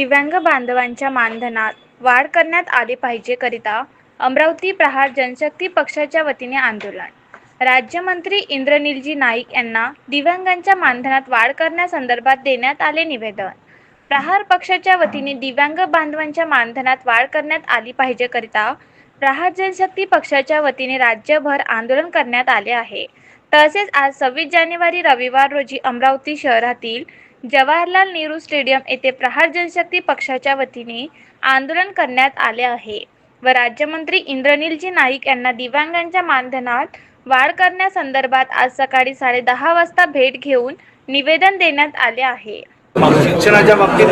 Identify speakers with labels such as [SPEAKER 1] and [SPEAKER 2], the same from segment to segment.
[SPEAKER 1] दिव्यांग बांधवांच्या मानधनात वाढ करण्यात आली पाहिजे करिता अमरावती प्रहार जनशक्ती पक्षाच्या वतीने आंदोलन. राज्यमंत्री इंद्रनीलजी नाईक यांना दिव्यांगांच्या मानधनात वाढ करण्यासंदर्भात देण्यात आले निवेदन. प्रहार पक्षाच्या वतीने दिव्यांग बांधवांच्या मानधनात वाढ करण्यात आली पाहिजे करिता प्रहार जनशक्ती पक्षाच्या वतीने राज्यभर आंदोलन करण्यात आले आहे. तसेच आज सव्वीस जानेवारी रविवार रोजी अमरावती शहरातील जवाहरलाल नेहरू स्टेडियम येथे प्रहार जनशक्ती पक्षाच्या वतीने आंदोलन करण्यात आले आहे व राज्यमंत्री इंद्रनीलजी नाईक यांना दिव्यांगांच्या मानधनात वाढ करण्यासंदर्भात आज सकाळी साडेदहा वाजता भेट घेऊन निवेदन देण्यात आले आहे.
[SPEAKER 2] शिक्षणाच्या बाबतीत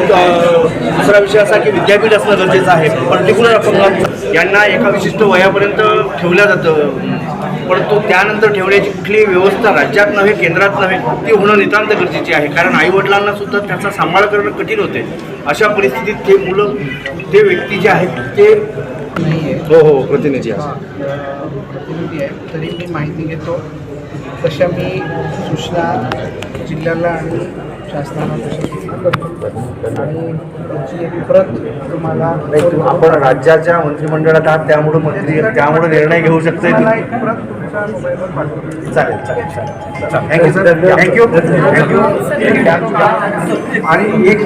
[SPEAKER 2] दुसरा विषय असा की विद्यापीठ असणं गरजेचं आहे. पर्टिक्युलर अपंग यांना एका विशिष्ट वयापर्यंत ठेवलं जातं. परंतु त्यानंतर ठेवण्याची कुठलीही व्यवस्था राज्यात नव्हे केंद्रात नव्हे ती होणं नितांत गरजेची आहे. कारण आईवडिलांना सुद्धा त्याचा सांभाळ करणं कठीण होते. अशा परिस्थितीत ते मुलं ते व्यक्ती जे आहेत ते
[SPEAKER 3] नाही आहे
[SPEAKER 2] हो हो प्रतिनिधी
[SPEAKER 3] हां प्रतिनिधी आहे तरी मी माहिती घेतो. तशा मी सूचना जिल्ह्याला आणि सूचना करतो आणि त्याची एक प्रत तुम्हाला
[SPEAKER 2] आपण राज्याच्या मंत्रिमंडळात आहात त्यामुळे मंत्री त्यामुळे निर्णय घेऊ शकते चालेल चालेल चालेल. थँक्यू थँक्यू थँक्यू आणि एक